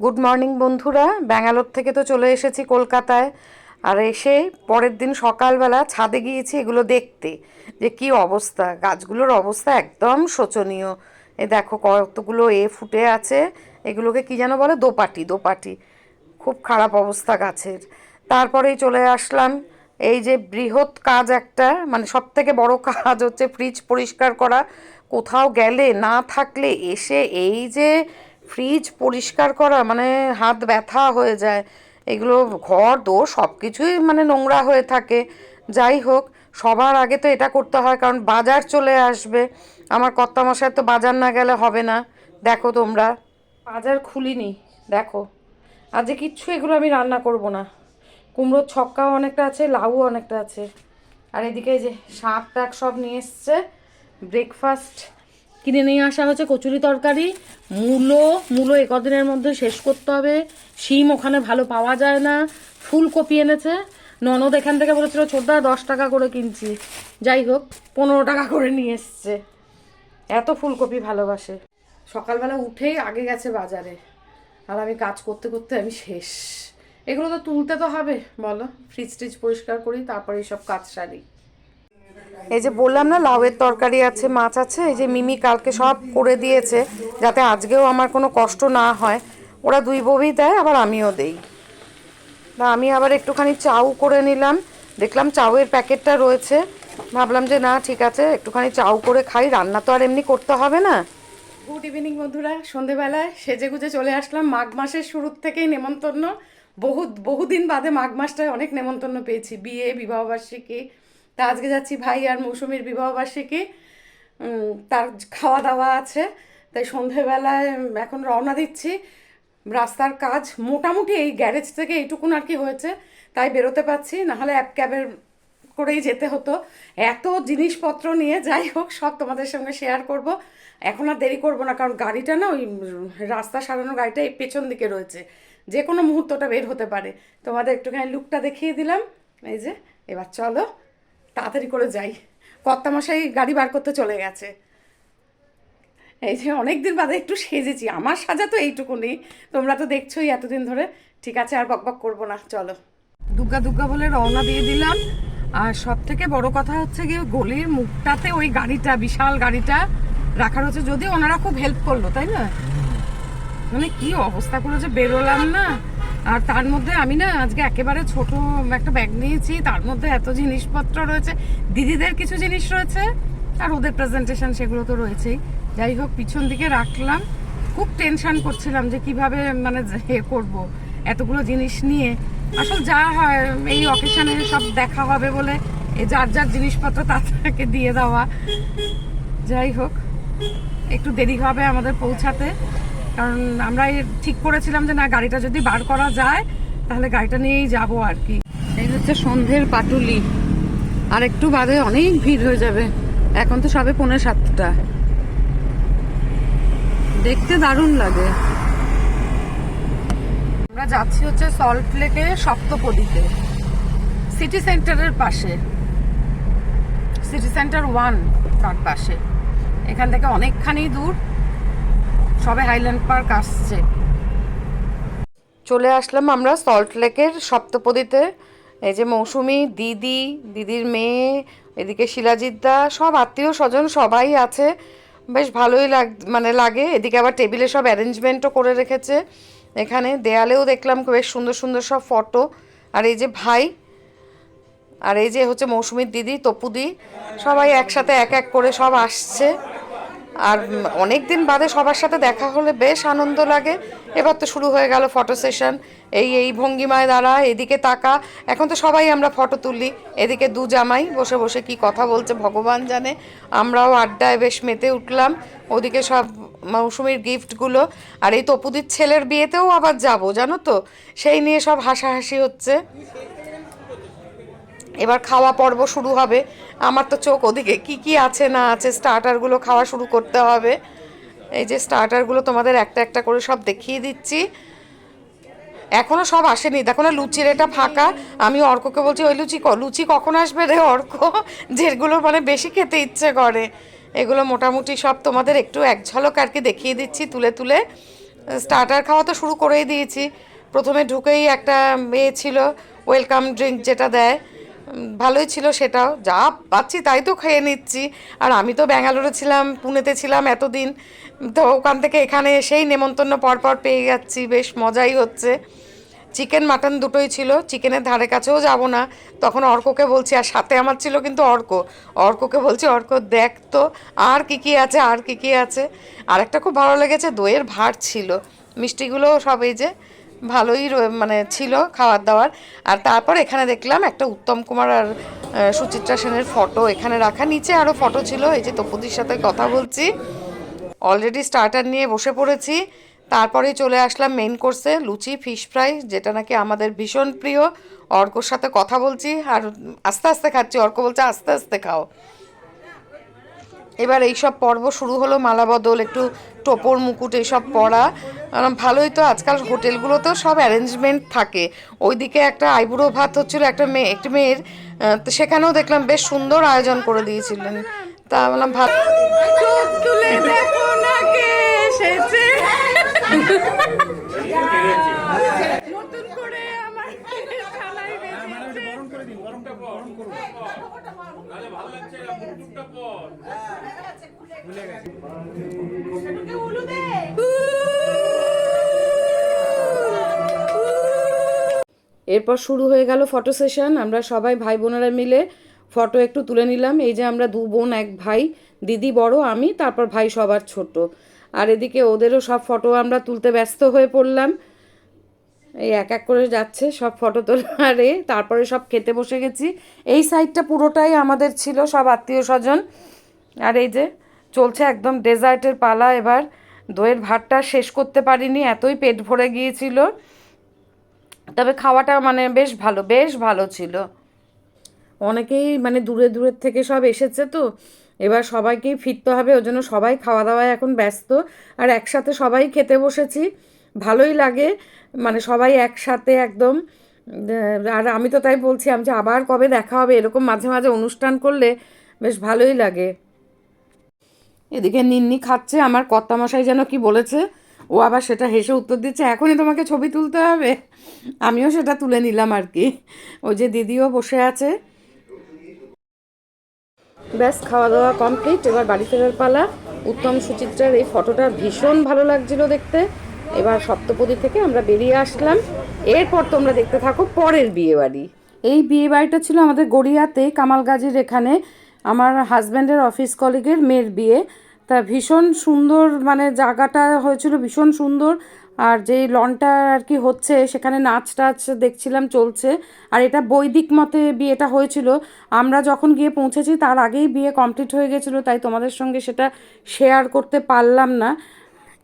Good morning বন্ধুরা। ব্যাঙ্গালোর থেকে তো চলে এসেছি কলকাতায়। আর এসে পরের দিন সকালবেলা ছাদে গিয়েছি এগুলো দেখতে। যে কি অবস্থা? গাছগুলোর অবস্থা একদম শোচনীয়। এ দেখো কতগুলো এ ফুটে আছে। এগুলোকে কি যেন বলে? দোপাটি দোপাটি। খুব খারাপ অবস্থা গাছের। তারপরেই চলে আসলাম। এই যে বৃহৎ কাজ একটা মানে সব থেকে বড় কাজ হচ্ছে ফ্রিজ পরিষ্কার করা। কোথাও গেলে না থাকলে এসে এই যে ফ্রিজ পরিষ্কার করা মানে হাত ব্যথা হয়ে যায়, এগুলো ঘর, দোর সব কিছুই মানে নোংরা হয়ে থাকে। যাই হোক, সবার আগে তো এটা করতে হয়, কারণ বাজার চলে আসবে। আমার কর্তামশায় তো বাজার না গেলে হবে না। দেখো তোমরা। বাজার খুলিনি, দেখো। আজকে কিচ্ছু এগুলো আমি রান্না করব না। কুমড়োর ছক্কাও অনেকটা আছে লাউ অনেকটা আছে। আর এদিকে যে শাক টাক সব নিয়ে এসছে। ব্রেকফাস্ট কিনে নিয়ে আসা হচ্ছে কচুরি তরকারি, মূলো মূলো একদিনের মধ্যে শেষ করতে হবে। শিম ওখানে ভালো পাওয়া যায় না। ফুলকপি এনেছে। ননদ এখান থেকে বলেছিল, ছোটদা, দশ টাকা করে কিনছি। যাই হোক, পনেরো টাকা করে নিয়ে এসছে। এত ফুলকপি ভালোবাসে। সকালবেলা উঠেই আগে গেছে বাজারে। আর আমি কাজ করতে করতে আমি শেষ। এগুলো তো তুলতে তো হবে, বলো। ফ্রিজ ট্রিজ পরিষ্কার করি তারপরে এইসব কাজ সারি। এই যে বললাম না, লাউয়ের তরকারি আছে, মাছ আছে, এই যে মিমি কালকে সব করে দিয়েছে যাতে আজকেও আমার কোনো কষ্ট না হয়। ওরা দুই বউই দেয়, আবার আমিও দেই। না আমি আবার একটুখানি চাউ করে নিলাম। দেখলাম চাউয়ের প্যাকেটটা রয়েছে। ভাবলাম যে না, ঠিক আছে, একটুখানি চাউ করে খাই। রান্না তো আর এমনি করতে হবে না। গুড ইভিনিং বন্ধুরা, সন্ধেবেলায় সেজে গুজে চলে আসলাম। মাঘ মাসের শুরুর থেকেই নেমন্তন্ন। বহু বহুদিন বাদে মাঘ মাসটায় অনেক নেমন্তন্ন পেয়েছি। বিয়ে, বিবাহবার্ষিকী তা আজকে যাচ্ছি ভাই আর মৌসুমীর বিবাহবার্ষিকী। তার খাওয়া দাওয়া আছে। তাই সন্ধেবেলায় এখন রওনা দিচ্ছি। রাস্তার কাজ মোটামুটি এই গ্যারেজ থেকে এইটুকুন আর কি হয়েছে, তাই বেরোতে পারছি। নাহলে অ্যাপ ক্যাবের করেই যেতে হতো। এত জিনিসপত্র নিয়ে যাই হোক, সব তোমাদের সঙ্গে শেয়ার করব। এখন আর দেরি করব না, কারণ গাড়িটা না ওই রাস্তা সারানো গাড়িটা এই পেছন দিকে রয়েছে। যে কোনো মুহূর্তটা বের হতে পারে। তোমাদের একটুখানি লুকটা দেখিয়ে দিলাম। এই যে, এবার চলো। তাড়াতাড়ি করে যাই। কর্তামশাই গাড়ি বার করতে চলে গেছে। এই যে অনেক দিন বাদে একটু সেজেছি। আমার সাজা তো এইটুকুনি। তোমরা তো দেখছোই এতদিন ধরে। ঠিক আছে, আর বকবক করব না। চলো। দুর্গা দুর্গা বলে রওনা দিয়ে দিলাম। আর সব থেকে বড় কথা হচ্ছে গিয়ে গলির মুখটাতে ওই গাড়িটা, বিশাল গাড়িটা রাখার হচ্ছে। যদি ওনারা খুব হেল্প করল, তাই না? মানে কি অবস্থা করে যে বেরোলাম না। আর তার মধ্যে আমি না আজকে একেবারে ছোট একটা ব্যাগ নিয়েছি। তার মধ্যে এত জিনিসপত্র রয়েছে। দিদিদের কিছু জিনিস রয়েছে আর ওদের প্রেজেন্টেশন সেগুলো তো রয়েছেই। যাই হোক, পিছন দিকে রাখলাম। খুব টেনশন করছিলাম যে কীভাবে মানে এ করব এতগুলো জিনিস নিয়ে। আসলে যা হয়, এই অকেশনে সব দেখা হবে বলে যার যার জিনিসপত্র তাকে দিয়ে দেওয়া। যাই হোক, একটু দেরি হবে আমাদের পৌঁছাতে। কারণ আমরা ঠিক করেছিলাম যে না গাড়িটা যদি বার করা যায় তাহলে গাড়িটা নিয়েই যাব আর কি। এই হচ্ছে সন্ধ্যের পাটুলি। আর একটু বাদে অনেক ভিড় হয়ে যাবে। এখন তো সবে পৌনে সাতটা। দেখতে দারুণ লাগে। আমরা যাচ্ছি হচ্ছে সল্ট লেকে সপ্তপদীতে। সিটি সেন্টারের পাশে। সিটি সেন্টার ওয়ান তার পাশে। এখান থেকে অনেকখানি দূর। সবে হাইল্যান্ড পার্ক আসছে। চলে আসলাম আমরা সল্ট লেকের সপ্তপদীতে। এই যে মৌসুমি, দিদি, দিদির মেয়ে, এদিকে শিলাজিদ্দা সব আত্মীয় স্বজন সবাই আছে। বেশ ভালোই লাগ মানে লাগে। এদিকে আবার টেবিলে সব অ্যারেঞ্জমেন্টও করে রেখেছে। এখানে দেয়ালেও দেখলাম বেশ সুন্দর সুন্দর সব ফটো। আর এই যে ভাই, আর এই যে হচ্ছে মৌসুমীর দিদি তপুদি সবাই একসাথে এক এক করে সব আসছে। আর অনেক দিন বাদে সবার সাথে দেখা হলে বেশ আনন্দ লাগে। এবার তো শুরু হয়ে গেল ফটো সেশন এই এই ভঙ্গিমায় দাঁড়া, এদিকে তাকা। এখন তো সবাই আমরা ফটো তুলি। এদিকে দু জামাই বসে বসে কি কথা বলছে ভগবান জানে। আমরাও আড্ডায় বেশ মেতে উঠলাম। ওদিকে সব মৌসুমির গিফটগুলো আর এই তপুদির ছেলের বিয়েতেও আবার যাব, জানো তো? সেই নিয়ে সব হাসাহাসি হচ্ছে। এবার খাওয়া পর্ব শুরু হবে। আমার তো চোখ ওদিকে, কি কি আছে না আছে স্টার্টারগুলো খাওয়া শুরু করতে হবে। এই যে স্টার্টারগুলো তোমাদের একটা একটা করে সব দেখিয়ে দিচ্ছি। এখনও সব আসেনি। দেখো না, লুচির এটা ফাঁকা। আমি অর্ককে বলছি, ওই লুচি লুচি কখন আসবে রে অর্ক? যেগুলো মানে বেশি খেতে ইচ্ছে করে। এগুলো মোটামুটি সব তোমাদের একটু এক ঝলক আর কি দেখিয়ে দিচ্ছি তুলে তুলে। স্টার্টার খাওয়া তো শুরু করেই দিয়েছি। প্রথমে ঢুকেই একটা মেয়ে ছিল ওয়েলকাম ড্রিঙ্ক যেটা দেয়। ভালোই ছিল সেটাও। যা পাচ্ছি তাই তো খেয়ে নিচ্ছি। আর আমি তো ব্যাঙ্গালোরে ছিলাম, পুনেতে ছিলাম এতদিন। তো ওখান থেকে এখানে এসেই নেমন্তন্ন পরপর পেয়ে যাচ্ছি, বেশ মজাই হচ্ছে। চিকেন, মাটন দুটোই ছিল, চিকেনের ধারে কাছেও যাব না। তখন অর্ককে বলছি, আর সাথে আমার ছিল কিন্তু অর্ক। অর্ককে বলছি, অর্ক, দেখ তো, আর কি কি আছে, আর কি কি আছে? আর একটা খুব ভালো লেগেছে, দইয়ের ভাত ছিল। মিষ্টিগুলো সব এই যে ভালোই মানে ছিল খাওয়ার দাওয়ার আর তারপর এখানে দেখলাম একটা উত্তম কুমার আর সুচিত্রা সেনের ফটো এখানে রাখা। নিচে আরও ফটো ছিল, এই যে তপুদির সাথে কথা বলছি। অলরেডি স্টার্টার নিয়ে বসে পড়েছি। তারপরেই চলে আসলাম মেন কোর্সে লুচি ফিশ ফ্রাই যেটা নাকি আমাদের ভীষণ প্রিয়। অর্কর সাথে কথা বলছি, আর আস্তে আস্তে খাচ্ছি। অর্ক বলছে, আস্তে আস্তে খাও। এবার এইসব পর্ব শুরু হলো মালা বদল একটু টোপর মুকুট এইসব পরা আহ, ভালোই তো আজকাল হোটেলগুলোতেও সব অ্যারেঞ্জমেন্ট থাকে। ওইদিকে একটা আইবুড়ো ভাত হচ্ছিল একটা মেয়ে একটি মেয়ের তো সেখানেও দেখলাম বেশ সুন্দর আয়োজন করে দিয়েছিলেন। তা বললাম ভাত চোখ তুলে দেখো না কে এসেছে নতুন করে আমার শালাই বেঁচেছে। এরপর শুরু হয়ে গেল ফটো সেশন। আমরা সবাই ভাই বোনেরা মিলে ফটো একটু তুলে নিলাম। এই যে আমরা দু বোন এক ভাই দিদি বড় আমি তারপর ভাই সবার ছোট। আর এদিকে ওদেরও সব ফটো আমরা তুলতে ব্যস্ত হয়ে পড়লাম। এই এক এক করে যাচ্ছে, সব ফটো তোলারে তারপরে সব খেতে বসে গেছি। এই সাইডটা পুরোটাই আমাদের ছিল, সব আত্মীয় স্বজন। আর এই যে, চলছে একদম ডেজার্টের পালা এবার। দইয়ের ভাতটা শেষ করতে পারিনি, এতই পেট ভরে গিয়েছিল। তবে খাওয়াটা মানে বেশ ভালো বেশ ভালো ছিল। অনেকেই মানে দূরে দূরের থেকে সব এসেছে তো, এবার সবাইকেই ফিরতে হবে, ওই জন্য সবাই খাওয়া দাওয়ায় এখন ব্যস্ত। আর একসাথে সবাই খেতে বসেছি। ভালোই লাগে। মানে সবাই একসাথে একদম আর আমি তো তাই বলছি, আমি যে আবার কবে দেখা হবে এরকম মাঝে মাঝে অনুষ্ঠান করলে বেশ ভালোই লাগে। এদিকে নিন্নি খাচ্ছে, আমার কর্তামশাই যেন কি বলেছে, ও আবার সেটা হেসে উত্তর দিচ্ছে, এখনই তোমাকে ছবি তুলতে হবে? আমিও সেটা তুলে নিলাম আর কি। ওই যে দিদিও বসে আছে। ব্যাস খাওয়া দাওয়া কমপ্লিট, এবার বাড়ি ফেরার পালা। উত্তম সুচিত্রার এই ফটোটা ভীষণ ভালো লাগছিল দেখতে। এবার সপ্তপদী থেকে আমরা বেরিয়ে আসলাম। এরপর তোমরা দেখতে থাকো পরের বিয়ে বাড়ি এই বিয়ে বাড়িটা ছিল আমাদের গড়িয়াতে, কামালগাজির এখানে। আমার হাজব্যান্ডের অফিস কলিগের মেয়ের বিয়ে। তা ভীষণ সুন্দর মানে জায়গাটা হয়েছিল ভীষণ সুন্দর। আর যেই লনটা আর কি হচ্ছে, সেখানে নাচ টাচ দেখছিলাম, চলছে। আর এটা বৈদিক মতে বিয়েটা হয়েছিল। আমরা যখন গিয়ে পৌঁছেছি, তার আগেই বিয়ে কমপ্লিট হয়ে গেছিল, তাই তোমাদের সঙ্গে সেটা শেয়ার করতে পারলাম না।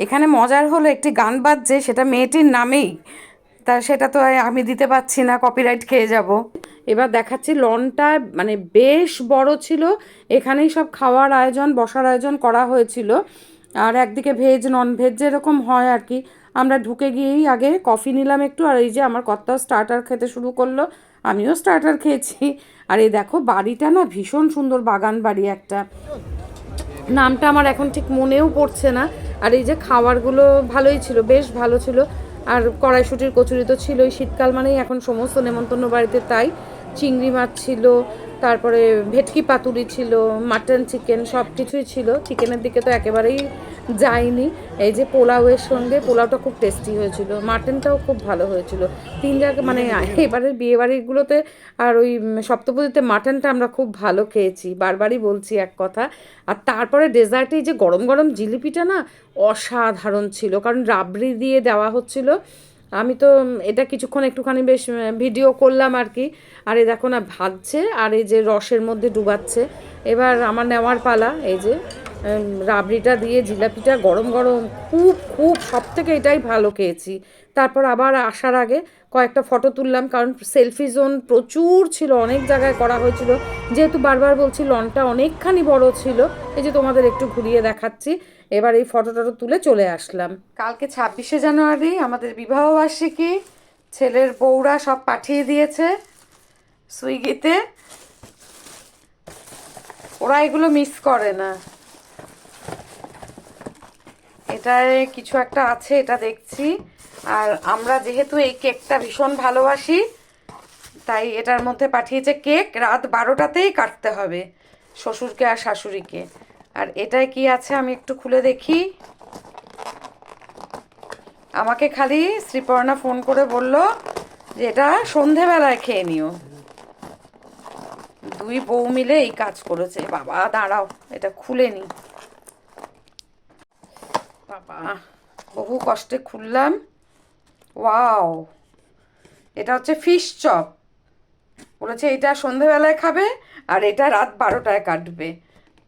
এখানে মজার হলো একটি গান বাজছে, সেটা মেয়েটির নামেই। তা সেটা তো আমি দিতে পারছি না কপিরাইট খেয়ে যাব। এবার দেখাচ্ছি লনটা মানে বেশ বড় ছিল। এখানেই সব খাওয়ার আয়োজন, বসার আয়োজন করা হয়েছিল। আর একদিকে ভেজ নন ভেজ যেরকম হয় আর কি। আমরা ঢুকে গিয়েই আগে কফি নিলাম একটু, আর এই যে আমার কর্তাও স্টার্টার খেতে শুরু করল, আমিও স্টার্টার খেয়েছি। আর এই দেখো বাড়িটা না ভীষণ সুন্দর বাগান বাড়ি একটা। নামটা আমার এখন ঠিক মনেও পড়ছে না। আর এই যে খাবারগুলো ভালোই ছিল, বেশ ভালো ছিল। আর কড়াইশুটির কচুরি তো ছিলই। শীতকাল মানেই এখন সমস্ত নেমন্তন্ন বাড়িতে তাই। চিংড়ি মাছ ছিল, তারপরে ভেটকি পাতুরি ছিল, মাটন, চিকেন সব কিছুই ছিল। চিকেনের দিকে তো একেবারেই যায়নি। এই যে পোলাওয়ের সঙ্গে, পোলাওটা খুব টেস্টি হয়েছিল মাটনটাও খুব ভালো হয়েছিল। তিন জায়গা মানে এবারের বিয়েবাড়িগুলোতে আর ওই সপ্তপদীতে মাটনটা আমরা খুব ভালো খেয়েছি, বারবারই বলছি এক কথা। আর তারপরে ডেজার্টে যে গরম গরম জিলিপিটা না অসাধারণ ছিল, কারণ রাবড়ি দিয়ে দেওয়া হচ্ছিল। আমি তো এটা কিছুক্ষণ একটুখানি বেশ ভিডিও করলাম আর কি আর এই দেখো না, ভাজছে, আর এই যে রসের মধ্যে ডুবাচ্ছে। এবার আমার নেওয়ার পালা, এই যে রাবড়িটা দিয়ে জিলাপিটা গরম গরম, খুব খুব সব থেকে এটাই ভালো খেয়েছি। তারপর আবার আসার আগে কয়েকটা ফটো তুললাম, কারণ সেলফি জোন প্রচুর ছিল, অনেক জায়গায় করা হয়েছিল। যেহেতু বারবার বলছি লনটা অনেকখানি বড় ছিল, এই যে তোমাদের একটু ঘুরিয়ে দেখাচ্ছি। এবার এই ফটোটা তুলে চলে আসলাম। কালকে ছাব্বিশে জানুয়ারি আমাদের বিবাহবার্ষিকী ছেলের বউরা সব পাঠিয়ে দিয়েছে সুইগিতে। ওরা এগুলো মিস করে না। এটায় কিছু একটা আছে, এটা দেখছি। আর আমরা যেহেতু এই কেকটা ভীষণ ভালোবাসি, তাই এটার মধ্যে পাঠিয়েছে কেক। রাত বারোটাতেই কাটতে হবে, শ্বশুরকে আর শাশুড়িকে। আর এটায় কি আছে আমি একটু খুলে দেখি? আমাকে খালি শ্রীপর্ণা ফোন করে বলল যে এটা সন্ধেবেলায় খেয়ে নিও। দুই বউ মিলে এই কাজ করেছে। বাবা দাঁড়াও এটা খুলে নি। বাবা। বহু কষ্টে খুললাম। ওয়াও এটা হচ্ছে ফিশ চপ। বলেছে এটা সন্ধেবেলায় খাবে আর এটা রাত বারোটায় কাটবে।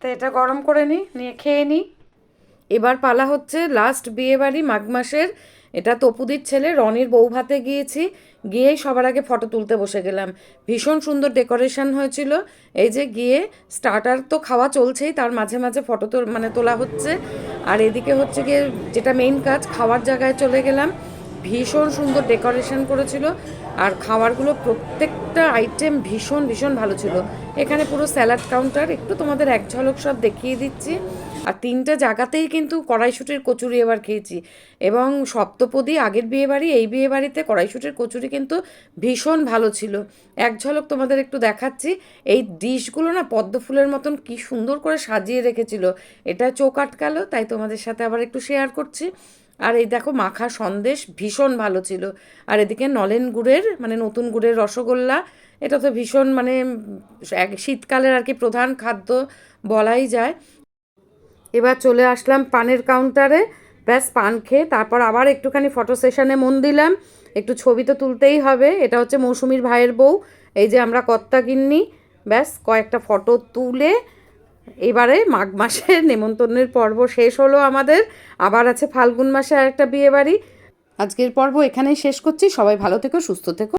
তো এটা গরম করে নিই নিয়ে খেয়ে নিই এবার পালা হচ্ছে লাস্ট বিয়ে বাড়ি মাঘ মাসের। এটা তপুদির ছেলে রনির বউ ভাতে গিয়েছি, গিয়েই সবার আগে ফটো তুলতে বসে গেলাম। ভীষণ সুন্দর ডেকোরেশন হয়েছিল। এই যে গিয়ে স্টার্টার তো খাওয়া চলছেই, তার মাঝে মাঝে ফটো তো মানে তোলা হচ্ছে। আর এদিকে হচ্ছে গিয়ে যেটা মেইন কাজ, খাওয়ার জায়গায় চলে গেলাম। ভীষণ সুন্দর ডেকোরেশন করেছিল আর খাবারগুলো প্রত্যেকটা আইটেম ভীষণ ভীষণ ভালো ছিল। এখানে পুরো স্যালাড কাউন্টার, একটু তোমাদের এক ঝলক সব দেখিয়ে দিচ্ছি। আর তিনটে জায়গাতেই কিন্তু কড়াইশুটির কচুরি এবার খেয়েছি। এবং সপ্তপদী আগের বিয়ে বাড়ি এই বিয়ে বাড়িতে কড়াইশুটির কচুরি কিন্তু ভীষণ ভালো ছিল। এক ঝলক তোমাদের একটু দেখাচ্ছি। এই ডিশগুলো না পদ্ম ফুলের মতন কি সুন্দর করে সাজিয়ে রেখেছিল। এটা চোখ আটকালো, তাই তোমাদের সাথে আবার একটু শেয়ার করছি। আর এই দেখো মাখা সন্দেশ ভীষণ ভালো ছিল। আর এদিকে নলেন গুড়ের মানে নতুন গুড়ের রসগোল্লা, এটা তো ভীষণ মানে এক শীতকালের আর কি প্রধান খাদ্য বলাই যায়। এবার চলে আসলাম পানের কাউন্টারে। ব্যাস পান খেয়ে তারপর আবার একটুখানি ফটো সেশনে মন দিলাম। একটু ছবি তো তুলতেই হবে, এটা হচ্ছে মৌসুমির ভাইয়ের বউ। এই যে আমরা কর্তা কিন্নি ব্যাস কয়েকটা ফটো তুলে এবারে মাঘ মাসে নেমন্তন্নের পর্ব শেষ হলো আমাদের। আবার আছে ফাল্গুন মাসে আরেকটা বিয়ে বাড়ি আজকের পর্ব এখানেই শেষ করছি। সবাই ভালো থেকো, সুস্থ থেকো।